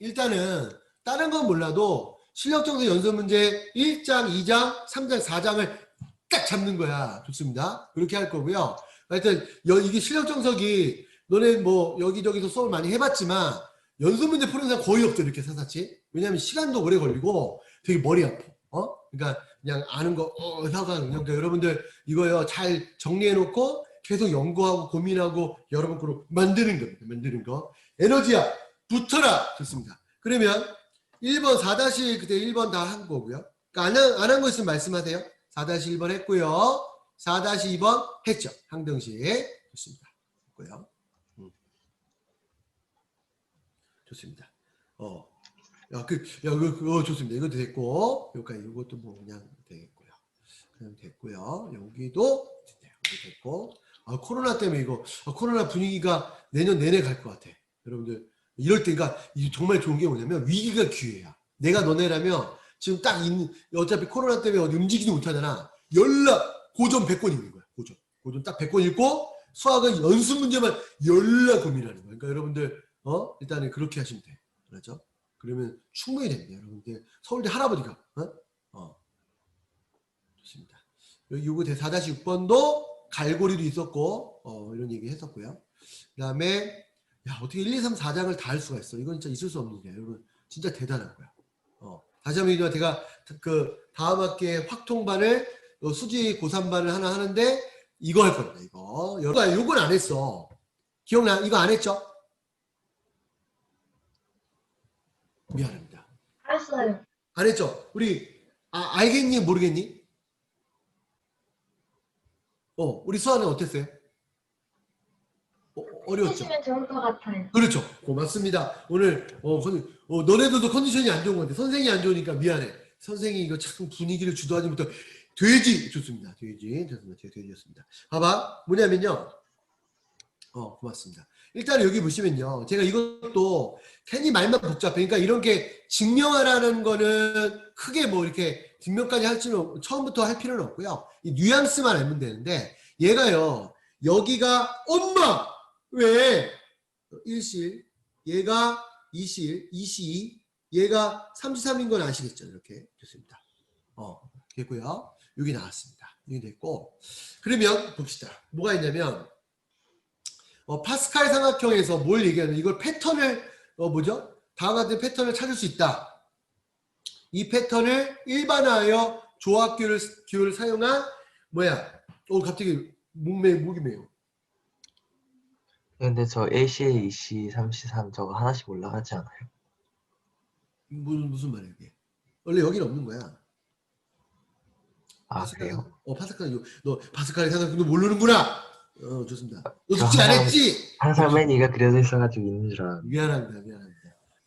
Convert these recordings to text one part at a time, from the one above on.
일단은 다른 건 몰라도 실력정서 연습 문제 1장, 2장, 3장, 4장을 딱 잡는 거야. 좋습니다. 그렇게 할 거고요. 하여튼 여- 이게 실력정석이 너네 뭐 여기저기서 수업을 많이 해봤지만 연습 문제 푸는 사람 거의 없죠. 이렇게 사사치. 왜냐하면 시간도 오래 걸리고 되게 머리 아파. 어? 그러니까 그냥 아는 거 어, 하가 그러니까 여러분들 이거요 잘 정리해 놓고 계속 연구하고 고민하고 여러분 거로 만드는 겁니다. 만드는 거. 에너지야 붙어라. 좋습니다. 그러면 1번 4다시 그때 1번 다 한 거고요. 그러니까 안한 거 있으면 말씀하세요. 4-1번 했고요. 4-2번 했죠. 항등식. 좋습니다. 했고요. 음. 좋습니다. 어. 야, 그, 야, 그, 그, 어, 좋습니다. 이것도 됐고, 여기까지 이것도 뭐 그냥 되겠고요. 그냥 됐고요. 여기도 됐네요. 여기 됐고. 아, 코로나 때문에 이거, 아, 코로나 분위기가 내년 내내 갈 것 같아. 여러분들, 이럴 때가 이 정말 좋은 게 뭐냐면 위기가 기회야. 내가 너네라면 지금 딱 있는, 어차피 코로나 때문에 어디 움직이지 못하잖아. 연락, 고전 100권 읽는 거야. 고전. 고전 딱 100권 읽고, 수학은 연습 문제만 연락 고민하는 거야. 그러니까 여러분들, 어? 일단은 그렇게 하시면 돼. 그렇죠? 그러면 충분히 됩니다. 여러분들. 서울대 할아버지가, 어? 어. 좋습니다. 여기 요거 대 4-6번도 갈고리도 있었고, 어, 이런 얘기 했었고요. 그 다음에, 야, 어떻게 1, 2, 3, 4장을 다 할 수가 있어. 이건 진짜 있을 수 없는 일이야. 여러분, 진짜 대단한 거야. 어. 다시 한번 얘기하면 제가 그 다음 학기에 확통반을 어, 수지 고3반을 하나 하는데 이거 할 겁니다. 이거. 여러분, 요건 안 했어. 기억나? 이거 안 했죠? 미안합니다. 알았어요. 안 했죠? 우리 아, 알겠니? 모르겠니? 어, 우리 수아는 어땠어요? 어, 어려웠죠? 좋을 것 같아요. 그렇죠. 고맙습니다. 오늘 어, 컨- 어, 너네들도 컨디션이 안 좋은 건데 선생이 안 좋으니까 미안해. 선생이 이거 참 분위기를 주도하지 못해. 돼지 좋습니다. 돼지 좋습니다. 제가 돼지였습니다. 봐봐 뭐냐면요. 어 고맙습니다. 일단 여기 보시면요. 제가 이것도 괜히 말만 복잡해. 그러니까 이런 게 증명하라는 거는 크게 뭐 이렇게 증명까지 할 없- 처음부터 할 필요는 없고요. 이 뉘앙스만 알면 되는데 얘가요. 여기가 엄마 왜 일실 얘가 이실 이시 얘가 33인 건 아시겠죠? 이렇게 됐습니다. 어 됐고요. 여기 나왔습니다. 여기 됐고 그러면 봅시다. 뭐가 있냐면 어, 파스칼 삼각형에서 뭘 얘기하는 이걸 패턴을 어 뭐죠? 다음과 같은 패턴을 찾을 수 있다. 이 패턴을 일반화하여 조합규를 규를 사용한 뭐야? 어 갑자기 목매 목이 매요. 근데 저 AC, EC, 33 저거 하나씩 올라가지 않아요? 무슨 무슨 말이야 이게? 원래 여기는 없는 거야. 아 파스칼 그래요? 삼- 어 파스칼 이거 너 파스칼의 삼각형도 모르는구나. 어 좋습니다. 너저 숙제 안 했지? 항상 매니가 그려져 있어가지고 있는 줄 알았는데 미안합니다, 미안합니다.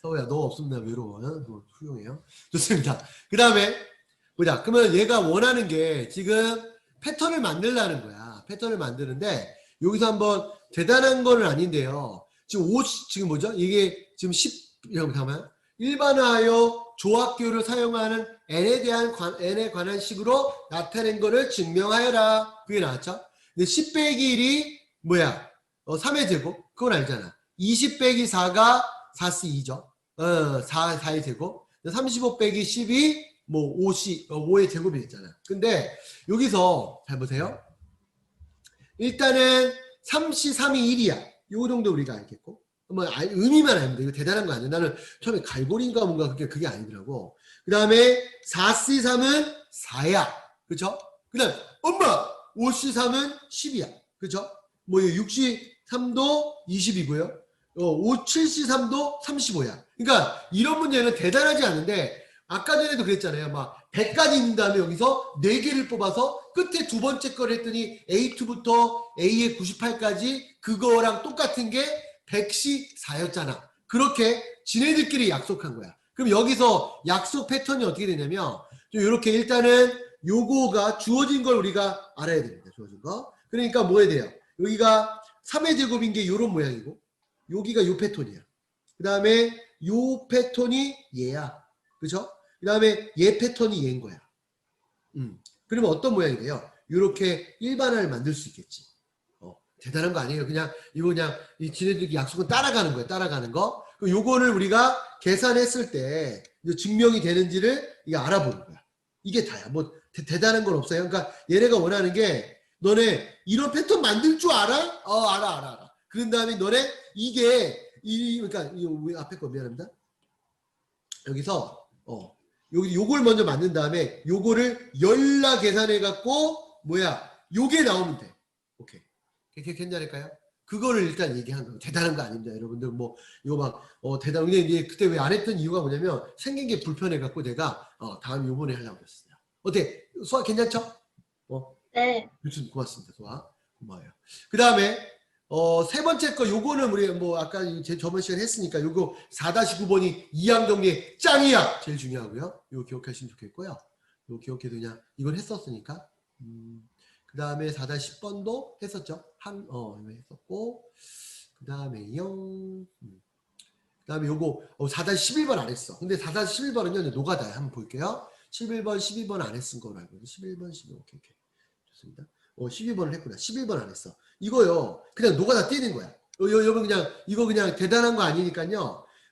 서우야, 너나 외로워요. 뭐, 훌륭해요. 좋습니다. 그 다음에, 보자. 그러면 얘가 원하는 게 지금 패턴을 만들라는 거야. 패턴을 만드는데, 여기서 한번 대단한 거는 아닌데요. 지금 5, 지금 뭐죠? 이게 지금 10, 잠깐만. 일반화하여 조합규를 사용하는 n에 대한 관, n에 관한 식으로 나타낸 거를 증명하여라. 그게 나왔죠? 근데 10 빼기 1이 뭐야? 어, 3의 제곱? 그건 알잖아. 20 빼기 4가 4C 2죠. 어, 4, 4의 제곱. 35 빼기 10이 뭐 5C, 어, 5의 제곱이 있잖아. 근데 여기서 잘 보세요. 일단은 3C, 3이 1이야. 요 정도 우리가 알겠고. 뭐 알- 의미만 돼. 이거 대단한 거 아니야. 나는 처음에 갈고리인가 뭔가 그게 그게 아니더라고. 그 다음에 4C, 3은 4야. 그쵸? 그 다음 엄마 5C, 3은 10이야. 그쵸? 뭐 63도 20이고요. 어, 5, 7C3도 35야. 그러니까 이런 문제는 대단하지 않은데 아까 전에도 그랬잖아요. 막 100가지 있는 다음에 여기서 4개를 뽑아서 끝에 두 번째 걸 했더니 A2부터 A의 98까지 그거랑 똑같은 게 100C4였잖아. 그렇게 지네들끼리 약속한 거야. 그럼 여기서 약속 패턴이 어떻게 되냐면 좀 이렇게 일단은 요거가 주어진 걸 우리가 알아야 됩니다. 주어진 거. 그러니까 뭐 해야 돼요? 여기가 3의 제곱인 게 이런 모양이고 여기가 요 패턴이야. 그 다음에 요 패턴이 얘야. 그죠? 그 다음에 얘 패턴이 얘인 거야. 음. 그러면 어떤 모양이 돼요? 이렇게 일반화를 만들 수 있겠지. 어, 대단한 거 아니에요. 그냥 이거 그냥 이 지네들끼리 약속은 따라가는 거예요. 따라가는 거. 그 요거를 우리가 계산했을 때 증명이 되는지를 이게 알아보는 거야. 이게 다야. 뭐 대, 단한건 없어요. 그러니까 얘네가 원하는 게 너네 이런 패턴 만들 줄 알아? 어 알아 알아 알아. 그런 다음에 너네 이게 이 그러니까 이왜 앞에 거 미안합니다. 여기서 어 여기 요걸 먼저 만든 다음에 요거를 열라 계산해 갖고 뭐야 요게 나오면 돼. 오케이. 그게 괜찮을까요? 그거를 일단 얘기한 거 대단한 거 아닙니다, 여러분들. 뭐 이거 막 어, 대단. 근데 이제 그때 왜 안 했던 이유가 뭐냐면 생긴 게 불편해 갖고 내가 어, 다음 요번에 하려고 했어요. 어때? 소아 괜찮죠? 네. 교수님 고맙습니다. 소아 고마워요. 그 다음에 어, 세 번째 거 요거는 우리 뭐 아까 제 저번 시간에 했으니까 요거 4-9번이 이항정리의 짱이야 제일 중요하고요. 요거 기억하시면 좋겠고요. 요거 기억해도 그냥 이건 했었으니까. 음, 그 다음에 4-10번도 했었죠. 한, 어, 했었고. 그 다음에 영. 음. 그 다음에 요거 어, 4-11번 안 했어. 근데 4-11번은요, 노가다야. 한번 볼게요. 11번, 12번 안 했은 거로 알고 있어요. 11번, 12번. 오케이, 오케이. 좋습니다. 어, 12번을 했구나. 11번 안 했어. 이거요. 그냥 노가다 뛰는 거야. 어, 여, 여러분 그냥 이거 그냥 대단한 거 아니니까요.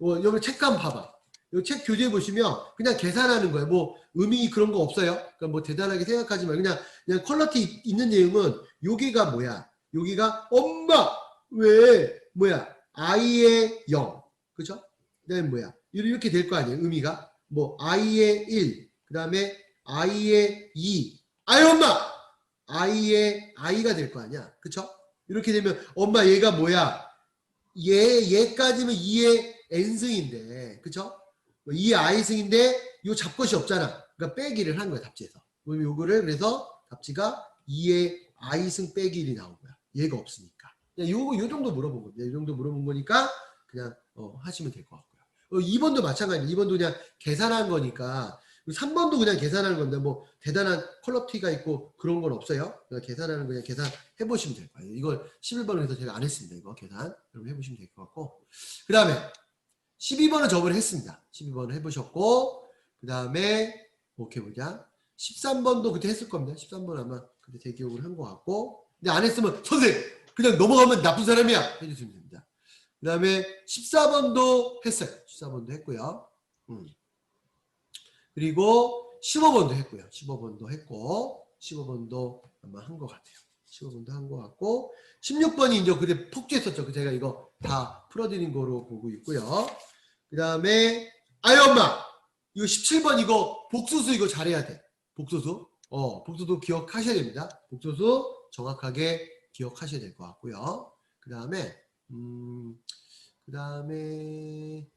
어, 여러분 책 한번 봐봐. 이 책 교재 보시면 그냥 계산하는 거예요. 뭐 의미 그런 거 없어요. 그러니까 뭐 대단하게 생각하지 말 그냥 그냥 퀄러티 있는 내용은 여기가 뭐야? 여기가 엄마 왜 뭐야? 아이의 0. 그죠? 그다음에 뭐야? 이렇게 될 거 아니에요. 의미가 뭐 아이의 1. 그다음에 아이의 2. 아이 엄마 아이의 아이가 될 거 아니야. 그쵸? 이렇게 되면 엄마 얘가 뭐야? 얘 얘까지면 2의 n승인데. 그쵸? 2의 i승인데 요 잡것이 없잖아. 그러니까 빼기를 한 거야, 답지에서. 그럼 요거를 그래서 답지가 2의 i승 빼기 1이 나온 거야. 얘가 없으니까. 그냥 요거 요 정도 물어본 겁니다. 이 정도 물어본 거니까 그냥 어, 하시면 될 것 같고요. 어, 2번도 마찬가지. 2번도 그냥 계산한 거니까 3번도 그냥 계산하는 건데 뭐 대단한 퀄러티가 있고 그런 건 없어요. 그냥 계산하는 거 그냥 계산해 보시면 될 거예요. 이걸 11번을 해서 제가 안 했습니다. 이거 계산 여러분 해보시면 될 것 같고 그 다음에 12번은 저번에 했습니다. 12번을 해보셨고 그 다음에 오케이 보자. 13번도 그때 했을 겁니다. 13번 아마 그때 제 기억으로 한것 같고 근데 안 했으면 선생 그냥 넘어가면 나쁜 사람이야 해주시면 됩니다. 그 다음에 14번도 했어요. 14번도 했고요. 음. 그리고 15번도 했고요. 15번도 했고 15번도 아마 한 것 같아요. 15번도 한 것 같고 16번이 이제 그때 폭주했었죠. 그 제가 이거 다 풀어드린 거로 보고 있고요. 그 다음에 아이 엄마 이거 17번 이거 복수수 이거 잘해야 돼. 복수수 어 복수도 기억하셔야 됩니다. 복수수 정확하게 기억하셔야 될 것 같고요. 그 다음에 음 그 다음에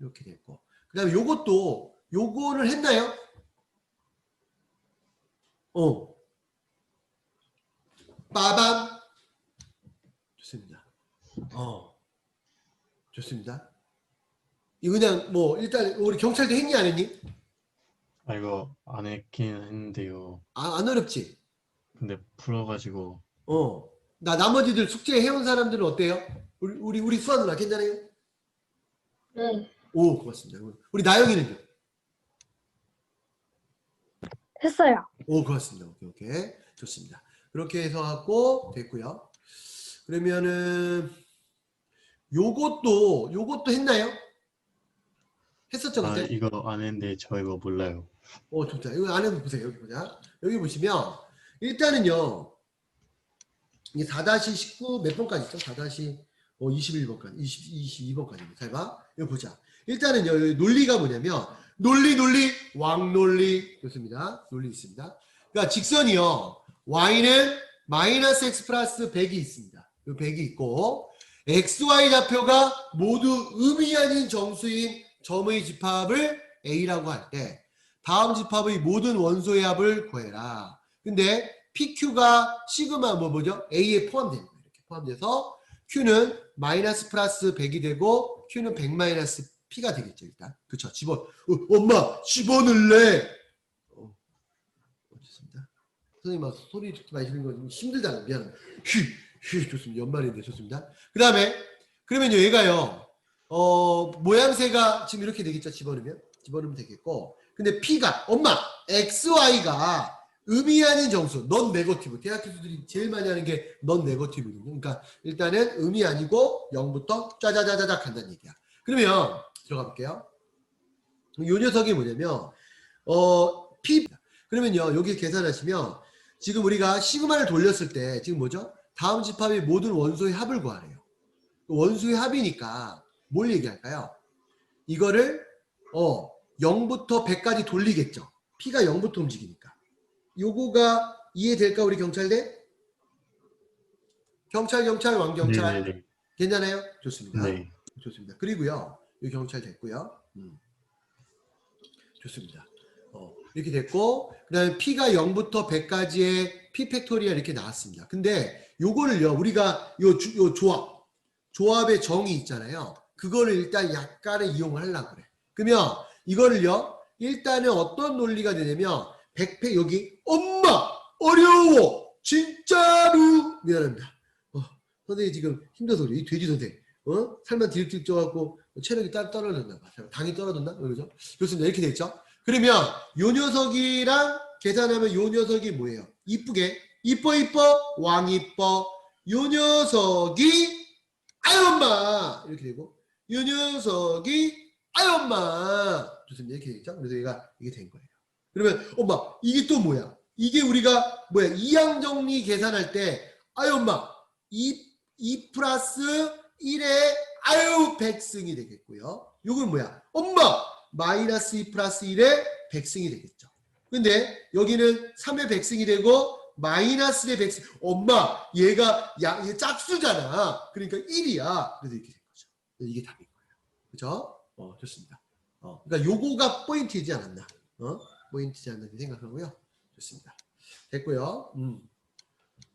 이렇게 됐고 그 다음에 요것도 요거를 했나요? 어. 빠밤. 좋습니다. 어. 좋습니다. 이거 그냥 뭐 일단 우리 경찰도 했니 안 했니? 아 이거 안 했긴 했는데요. 아, 안 어렵지? 근데 풀어가지고 어. 나 나머지들 숙제 해온 사람들은 어때요? 우리 우리 우리 수아 누나 괜찮아요? 네. 오 고맙습니다. 우리 나영이는요? 했어요. 오, 고맙습니다. 오케이, 오케이. 좋습니다. 그렇게 해서 하고 됐고요. 그러면은 요것도 요것도 했나요? 했었죠, 아 그때? 이거 안 했는데 저 이거 몰라요. 어, 좋다. 이거 안에 보세요. 여기 보자. 여기 보시면 일단은요. 이게 4-19 몇 번까지 있죠? 4-21번까지, 20, 22번까지. 잘 봐. 이거 보자. 일단은요, 논리가 뭐냐면 논리, 논리, 왕논리. 좋습니다. 논리 있습니다. 그러니까 직선이요. y는 마이너스 x 플러스 100이 있습니다. 이 100이 있고 xy 좌표가 모두 음이 아닌 정수인 점의 집합을 a라고 할 때 다음 집합의 모든 원소의 합을 구해라. 근데 PQ가 시그마 뭐 뭐죠? A에 거예요. 이렇게 포함돼서 Q는 마이너스 플러스 100이 되고 Q는 100 마이너스 P가 되겠죠, 일단. 그쵸? 집어, 어, 엄마, 집어넣을래! 어, 어, 좋습니다. 선생님, 막 소리 듣지 마시는 거좀 힘들다. 미안합니다. 좋습니다. 연말인데 좋습니다. 그 다음에, 그러면요, 얘가요, 어, 모양새가 지금 이렇게 되겠죠, 집어넣으면? 집어넣으면 되겠고. 근데 P가, 엄마, XY가 의미 아닌 정수, 넌 네거티브. 대학 교수들이 제일 많이 하는 게 넌 네거티브거든요. 그러니까 일단은 의미 아니고 0부터 짜자자자작 간다는 얘기야. 그러면 들어가 볼게요. 요 녀석이 뭐냐면 어 P 그러면요 여기 계산하시면 지금 우리가 시그마를 돌렸을 때 지금 뭐죠? 다음 집합의 모든 원소의 합을 구하래요. 원소의 합이니까 뭘 얘기할까요? 이거를 어 0부터 100까지 돌리겠죠. P가 0부터 움직이니까. 요거가 이해될까 우리 경찰대? 경찰 경찰 왕경찰 네 네 네. 괜찮아요? 좋습니다. 네. 좋습니다. 그리고요, 이 경찰 됐고요. 음. 좋습니다. 어, 이렇게 됐고, 그 다음에 P가 0부터 100까지의 P 팩토리얼 이렇게 나왔습니다. 근데 요거를요, 우리가 요, 주- 요 조합, 조합의 정의 있잖아요. 그거를 일단 약간의 이용을 하려고 그래. 그러면 이거를요, 일단은 어떤 논리가 되냐면, 100팩 여기, 엄마! 어려워! 진짜로! 미안합니다. 어, 선생님 지금 힘들어서 그래. 이 돼지 선생. 어? 살만 디립디립 쪄갖고 체력이 따, 떨어졌나 봐. 당이 떨어졌나? 그러죠? 좋습니다. 이렇게 됐죠? 그러면 요 녀석이랑 계산하면 요 녀석이 뭐예요? 이쁘게 이뻐 이뻐 왕 이뻐 요 녀석이 아유 엄마 이렇게 되고 요 녀석이 아유 엄마 좋습니다. 이렇게 되죠? 그래서 얘가 이게 된 거예요. 그러면 엄마 이게 또 뭐야? 이게 우리가 뭐야? 이항 정리 계산할 때 아유 엄마 이, 2 플러스 1의 아유 백승이 되겠고요. 요건 뭐야? 엄마 마이너스 2 플러스 1의 백승이 되겠죠. 근데 여기는 3의 백승이 되고 마이너스의 백승. 엄마 얘가 야, 얘 짝수잖아. 그러니까 1이야. 그래서 이렇게 된 거죠. 이게 답인 거예요. 그죠? 어, 좋습니다. 어, 그러니까 요거가 포인트이지 않았나? 어? 포인트이지 않나 생각하고요. 좋습니다. 됐고요. 음.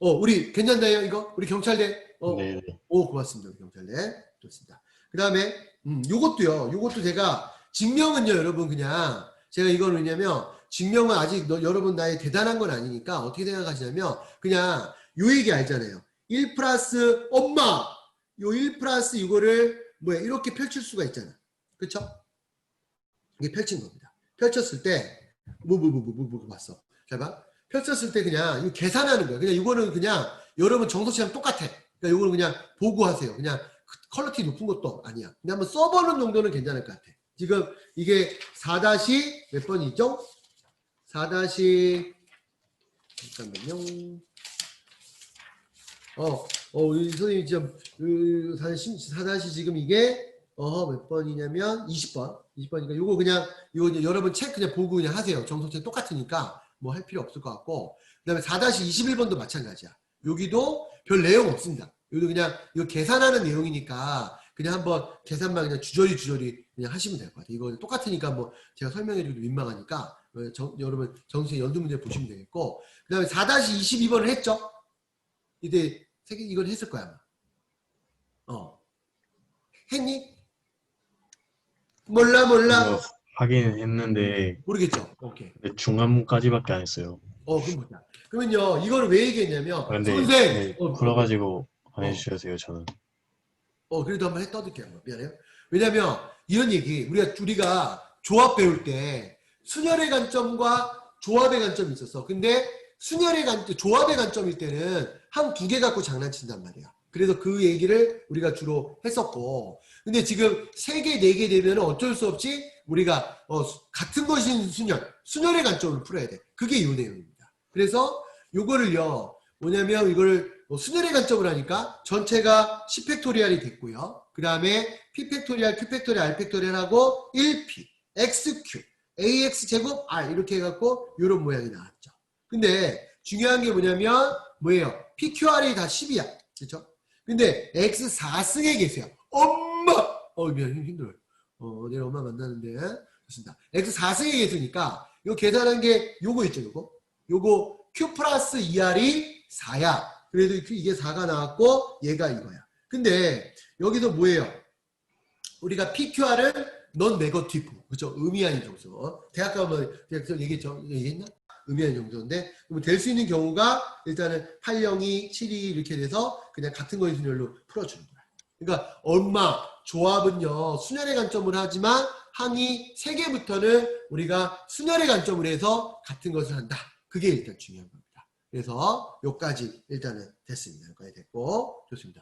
어, 우리 괜찮나요? 이거? 우리 경찰대 어, 네네. 오 고맙습니다 우리 경찰대. 좋습니다. 그 다음에 음 요것도요. 요것도 제가 증명은요 여러분 그냥 제가 이걸 왜냐면 증명은 아직 너, 여러분 나의 대단한 건 아니니까 어떻게 생각하시냐면 그냥 요 얘기 알잖아요. 1 플러스 엄마. 요 1 플러스 이거를 뭐야 이렇게 펼칠 수가 있잖아. 그쵸? 이게 펼친 겁니다. 펼쳤을 때 뭐 뭐 뭐 뭐뭐 봤어? 잘 봐. 펼쳤을 때 그냥 이거 계산하는 거야. 그냥 이거는 그냥 여러분 정서치랑 똑같아 그러니까 이거는 그냥 보고 하세요. 그냥 퀄리티 높은 것도 아니야. 근데 한번 써보는 정도는 괜찮을 것 같아. 지금 이게 4다시 몇 번이죠? 4 다시 잠깐만요. 어, 어, 우리 선생님 지금 그 4다시 지금 이게 어, 몇 번이냐면 20번. 20번이니까 요거 그냥 이제 여러분 책 그냥 보고 그냥 하세요. 정석책 똑같으니까 뭐 할 필요 없을 것 같고. 그 다음에 4다시 21번도 마찬가지야. 여기도 별 내용 없습니다. 여기도 그냥 이거 계산하는 내용이니까 그냥 한번 계산만 그냥 주저리 주저리 그냥 하시면 될 것 같아요. 이거 똑같으니까 뭐 제가 설명해주기도 민망하니까 어, 정- 여러분 정수의 연두 문제 보시면 되겠고 그 다음에 4-22번을 했죠? 세개 이걸 했을 거야 아마. 어. 했니? 몰라 몰라 이거 하긴 했는데 모르겠죠? 오케이. 중간문까지밖에 안 했어요. 어 그럼 보자. 그러면요 이거를 왜 얘기했냐면 그런데 선생 네, 어, 풀어가지고 안 어. 해주셔야 돼요 저는. 어 그래도 한번 해 떠들게요. 한번. 미안해요. 왜냐면 이런 얘기 우리가 우리가 조합 배울 때 순열의 관점과 조합의 관점이 있었어. 근데 순열의 관점, 조합의 관점일 때는 한 두 개 갖고 장난친단 말이야. 그래서 그 얘기를 우리가 주로 했었고, 근데 지금 세 개, 네 개 되면 어쩔 수 없이 우리가 어, 수- 같은 것인 순열, 순열의 관점을 풀어야 돼. 그게 이 내용입니다. 그래서 요거를요, 뭐냐면 이걸 뭐 순열의 관점을 하니까 전체가 10팩토리얼이 됐고요. 그 다음에 P팩토리얼, Q팩토리얼, R팩토리얼하고 1P, XQ, AX 제곱 R 이렇게 해갖고 이런 모양이 나왔죠. 근데 중요한 게 뭐냐면 뭐예요? PQR이 다 10이야. 그렇죠? 근데 X 4승에 계세요. 엄마! 어 미안 힘- 힘들어요. 어 내일 엄마 만나는데 좋습니다. X 4승에 계시니까 요 계산한 게 요거 있죠, 요거. 요거 Q 플러스 2R이 4야. 그래도 이게 4가 나왔고 얘가 이거야. 근데 여기서 뭐예요? 우리가 PQR은 넌 네거티브. 그죠? 의미 아닌 정수. 대학 가면 대학 때 얘기했죠? 얘기했나? 의미 아닌 정수인데 될 수 있는 경우가 일단은 802, 72 이렇게 돼서 그냥 같은 거의 순열로 풀어주는 거야. 그러니까 엄마 조합은요 순열의 관점을 하지만 항이 3개부터는 우리가 순열의 관점을 해서 같은 것을 한다. 그게 일단 중요한 겁니다. 그래서 요까지 일단은 됐습니다. 여기까지 됐고 좋습니다.